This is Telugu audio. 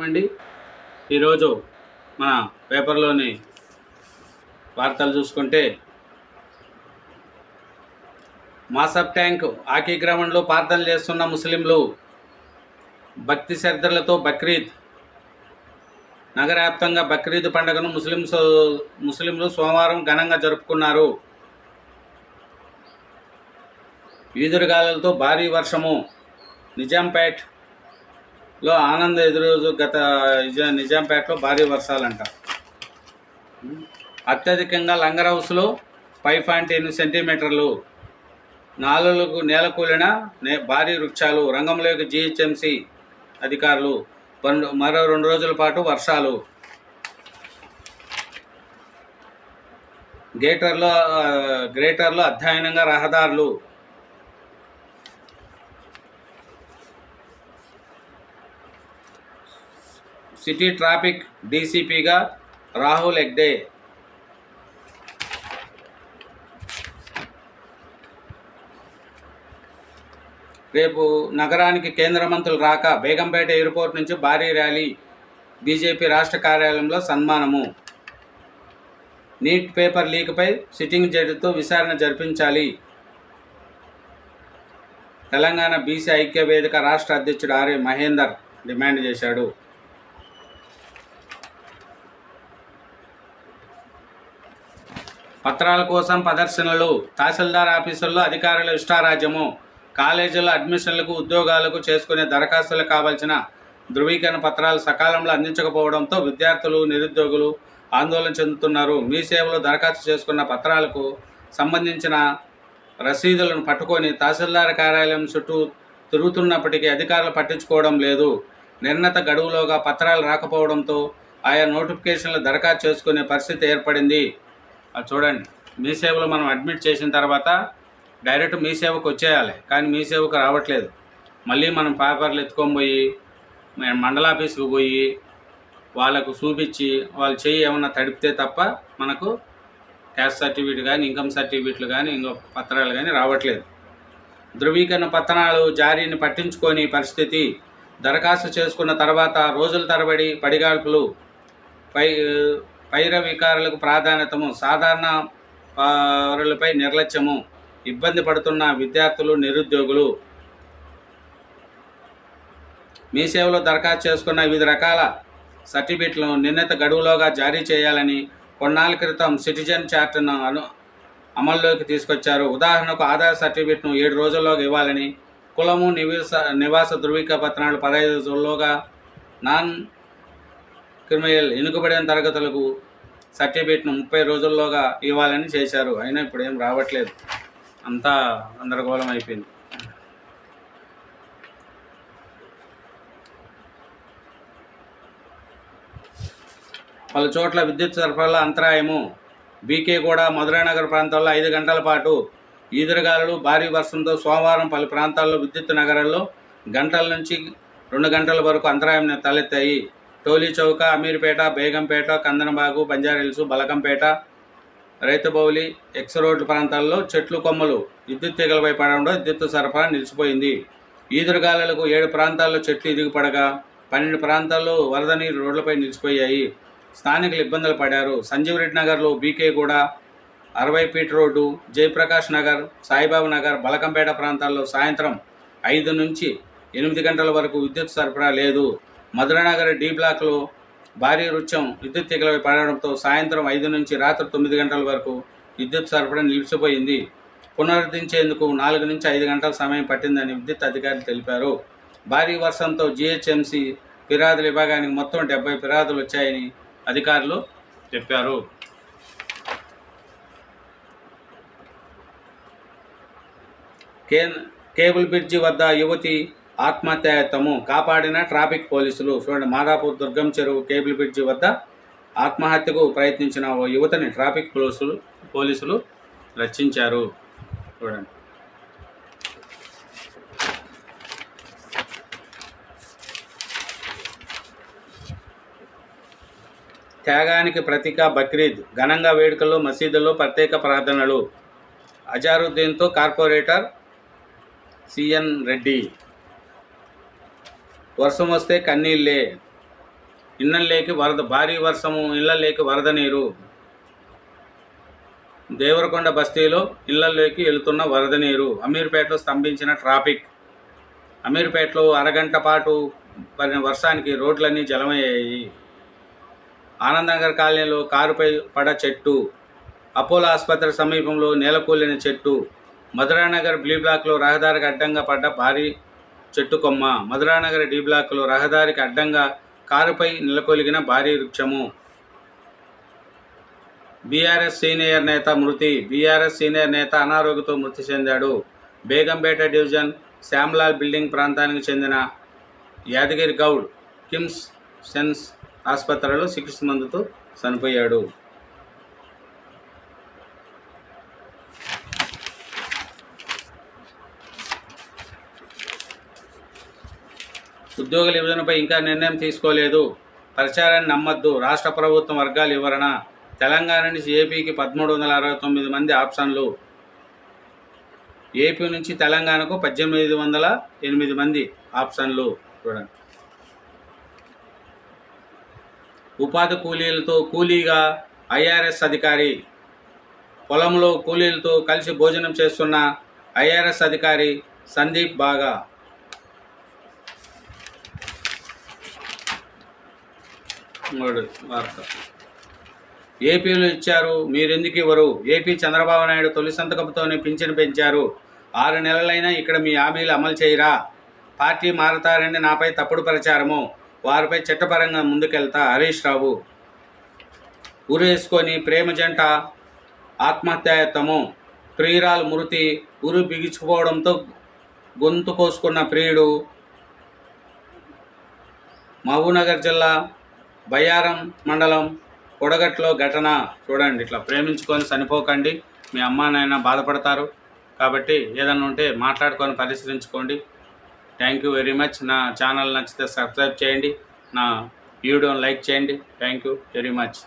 అండి ఈరోజు మన పేపర్లోని వార్తలు చూసుకుంటే మాసబ్ ట్యాంక్ ఆకీ గ్రామంలో ప్రార్థనలు చేస్తున్న ముస్లింలు భక్తి శ్రద్ధలతో బక్రీద్ నగరవ్యాప్తంగా బక్రీద్ పండుగను ముస్లింస్ ముస్లింలు సోమవారం ఘనంగా జరుపుకున్నారు. ఈదురుగాలతో భారీ వర్షము నిజాంపేట్ లో ఆనంద్ ఎదురోజు గత నిజాంపేటలో భారీ వర్షాలంట. అత్యధికంగా లంగర్ హౌస్లో ఫైవ్ పాయింట్ ఎనిమిది సెంటీమీటర్లు. నాలుగు నేల కూలిన నే భారీ వృక్షాలు రంగంలోకి జిహెచ్ఎంసి అధికారులు. రెండు మరో రెండు రోజుల పాటు వర్షాలు. గ్రేటర్లో గ్రేటర్లో అధ్యయనంగా రహదారులు. సిటీ ట్రాఫిక్ డీసీపీగా రాహుల్ హెగ్డే రేపు నగరానికి కేంద్ర మంత్రులు రాక బేగంపేట ఎయిర్పోర్ట్ నుంచి భారీ ర్యాలీ. బీజేపీ రాష్ట్ర కార్యాలయంలో సన్మానము. నీట్ పేపర్ లీక్పై సిట్టింగ్ జడ్జితో విచారణ జరిపించాలి. తెలంగాణ బీసీ ఐక్య వేదిక రాష్ట్ర అధ్యక్షుడు ఆర్ఏ మహేందర్ డిమాండ్ చేశాడు. పత్రాల కోసం ప్రదర్శనలు తహసీల్దార్ ఆఫీసుల్లో అధికారుల ఇష్టారాజ్యము కాలేజీల అడ్మిషన్లకు ఉద్యోగాలకు చేసుకునే దరఖాస్తులకు కావాల్సిన ధృవీకరణ పత్రాలు సకాలంలో అందించకపోవడంతో విద్యార్థులు నిరుద్యోగులు ఆందోళన చెందుతున్నారు. మీ సేవలో దరఖాస్తు చేసుకున్న పత్రాలకు సంబంధించిన రసీదులను పట్టుకొని తహసీల్దార్ కార్యాలయం చుట్టూ తిరుగుతున్నప్పటికీ అధికారులు పట్టించుకోవడం లేదు. నిర్ణత గడువులోగా పత్రాలు రాకపోవడంతో ఆయా నోటిఫికేషన్లు దరఖాస్తు చేసుకునే పరిస్థితి ఏర్పడింది. చూడండి. మీ సేవలో మనం అడ్మిట్ చేసిన తర్వాత డైరెక్ట్ మీ సేవకు వచ్చేయాలి. కానీ మీ సేవకు రావట్లేదు. మళ్ళీ మనం పేపర్లు ఎత్తుకొని పోయి మండలాఫీస్కి పోయి వాళ్ళకు చూపించి వాళ్ళు చెయ్యి ఏమన్నా తడిపితే తప్ప మనకు క్యాస్ట్ సర్టిఫికేట్ కానీ ఇన్కమ్ సర్టిఫికేట్లు కానీ ఇంకో పత్రాలు కానీ రావట్లేదు. ధృవీకరణ పత్రాలు జారీని పట్టించుకొని పరిస్థితి దరఖాస్తు చేసుకున్న తర్వాత రోజుల తరబడి పడిగాల్పులు పై పైర వికారులకు ప్రాధాన్యతము సాధారణ పౌరులపై నిర్లక్ష్యము ఇబ్బంది పడుతున్న విద్యార్థులు నిరుద్యోగులు. మీ సేవలో దరఖాస్తు చేసుకున్న వివిధ రకాల సర్టిఫికెట్లను నిర్ణీత గడువులోగా జారీ చేయాలని కొన్నాళ్ళ క్రితం సిటిజన్ చార్ట్ను అను అమల్లోకి తీసుకొచ్చారు. ఉదాహరణకు ఆధార్ సర్టిఫికెట్ను ఏడు రోజుల్లోగా ఇవ్వాలని కులము నివాస నివాస ధృవీకరణ పత్రాలు పదహైదు రోజుల్లోగా నాన్ క్రిమినల్ ఎన్నుకబడిన తరగతులకు సర్టిఫికేట్ను ముప్పై రోజుల్లోగా ఇవ్వాలని చేశారు. అయినా ఇప్పుడు ఏం రావట్లేదు. అంతా గందరగోళం అయిపోయింది. పలు చోట్ల విద్యుత్ సరఫరాల అంతరాయము. బీకే కూడా మధురానగర్ ప్రాంతాల్లో ఐదు గంటల పాటు ఈదురుగాలులు భారీ వర్షంతో సోమవారం పలు ప్రాంతాల్లో విద్యుత్ నగరాల్లో గంటల నుంచి రెండు గంటల వరకు అంతరాయం తలెత్తాయి. టోలీ చౌక అమీర్పేట బేగంపేట కందనబాగు బంజారాహిల్స్ బలకంపేట రైతుబౌలి ఎక్స్ రోడ్డు ప్రాంతాల్లో చెట్లు కొమ్మలు విద్యుత్ తీగలపై పడడంతో విద్యుత్ సరఫరా నిలిచిపోయింది. ఈదురుగాలులకు ఏడు ప్రాంతాల్లో చెట్లు ఇరిగిపడగా పన్నెండు ప్రాంతాల్లో వరద నీరు రోడ్లపై నిలిచిపోయాయి. స్థానికులు ఇబ్బందులు పడారు సంజీవ్ రెడ్డి నగర్లో బీకే కూడా అరవై ఫీట్ రోడ్డు జయప్రకాష్ నగర్ సాయిబాబు నగర్ బలకంపేట ప్రాంతాల్లో సాయంత్రం ఐదు నుంచి ఎనిమిది గంటల వరకు విద్యుత్ సరఫరా లేదు. మధురనగర్ డి బ్లాక్లో భారీ వృక్షం విద్యుత్ తీగలపై పడడంతో సాయంత్రం ఐదు నుంచి రాత్రి తొమ్మిది గంటల వరకు విద్యుత్ సరఫరా నిలిచిపోయింది. పునరుద్ధరించేందుకు నాలుగు నుంచి ఐదు గంటల సమయం పట్టిందని విద్యుత్ అధికారులు తెలిపారు. భారీ వర్షంతో జీహెచ్ఎంసీ ఫిర్యాదుల విభాగానికి మొత్తం డెబ్బై ఫిర్యాదులు వచ్చాయని అధికారులు చెప్పారు. కేబుల్ బ్రిడ్జి వద్ద యువతి ఆత్మహత్యాయత్తము కాపాడిన ట్రాఫిక్ పోలీసులు చూడండి మాదాపూర్ దుర్గం చెరువు కేబుల్ బ్రిడ్జి వద్ద ఆత్మహత్యకు ప్రయత్నించిన ఓ యువతని ట్రాఫిక్ పోలీసులు పోలీసులు రక్షించారు. చూడండి. త్యాగానికి ప్రతీక బక్రీద్ ఘనంగా వేడుకల్లో మసీదుల్లో ప్రత్యేక ప్రార్థనలు. అజారుద్దీన్తో కార్పొరేటర్ సిఎన్ రెడ్డి. వర్షం వస్తే కన్నీళ్ళే. ఇళ్ళల్లోకి వరద భారీ వర్షము ఇళ్ళల్లోకి వరద నీరు. దేవరకొండ బస్తీలో ఇళ్ళలోకి వెళుతున్న వరద నీరు. అమీర్పేటలో స్తంభించిన ట్రాఫిక్. అమీర్పేటలో అరగంట పాటు పడిన వర్షానికి రోడ్లన్నీ జలమయ్యాయి. ఆనందనగర్ కాలనీలో కారుపై పడ చెట్టు. అపోలో ఆసుపత్రి సమీపంలో నేలకూలిన చెట్టు. మధురానగర్ బ్లీ బ్లాక్లో రహదారికి అడ్డంగా పడ్డ భారీ చెట్టుకొమ్మ. మధురానగర్ డి బ్లాక్లో రహదారికి అడ్డంగా కారుపై నెలకొలిగిన భారీ వృక్షము. బీఆర్ఎస్ సీనియర్ నేత మృతి. బీఆర్ఎస్ సీనియర్ నేత అనారోగ్యంతో మృతి చెందాడు. బేగంపేట డివిజన్ శ్యామ్లాల్ బిల్డింగ్ ప్రాంతానికి చెందిన యాదగిరి గౌడ్ కిమ్స్ సెన్స్ ఆసుపత్రిలో చికిత్స మందుతూ చనిపోయాడు. ఉద్యోగుల విభజనపై ఇంకా నిర్ణయం తీసుకోలేదు. ప్రచారాన్ని నమ్మద్దు. రాష్ట్ర ప్రభుత్వం వర్గాల వివరణ. తెలంగాణ నుంచి ఏపీకి పదమూడు వందల అరవై తొమ్మిది మంది ఆప్షన్లు. ఏపీ నుంచి తెలంగాణకు పద్దెనిమిది వందల ఎనిమిది మంది ఆప్షన్లు. చూడండి ఉపాధి కూలీలతో కూలీగా ఐఆర్ఎస్ అధికారి. పొలంలో కూలీలతో కలిసి భోజనం చేస్తున్న ఐఆర్ఎస్ అధికారి సందీప్ బాగా. మూడు వార్త. ఏపీలో ఇచ్చారు మీరెందుకు ఇవ్వరు? ఏపీ చంద్రబాబు నాయుడు తొలి సంతకంతోనే పింఛను పెంచారు. ఆరు నెలలైనా ఇక్కడ మీ హామీలు అమలు చేయరా? పార్టీ మారతారని నాపై తప్పుడు ప్రచారము. వారిపై చట్టపరంగా ముందుకెళ్తా హరీష్ రావు. ఉరేసుకొని ప్రేమ జంట ఆత్మహత్యాయత్తము ప్రియురాలు మృతి ఉరు బిగించుకోవడంతో గొంతు కోసుకున్న ప్రియుడు మహబూబ్నగర్ జిల్లా బయ్యారం మండలం కొడగట్లో ఘటన చూడండి ఇట్లా ప్రేమించుకొని చనిపోకండి. మీ అమ్మా నాయన బాధపడతారు. కాబట్టి ఏదన్నా ఉంటే మాట్లాడుకొని పరిశీలించుకోండి. Thank you very much. నా ఛానల్ నచ్చితే సబ్స్క్రైబ్ చేయండి. నా వీడియోని లైక్ చేయండి. Thank you very much.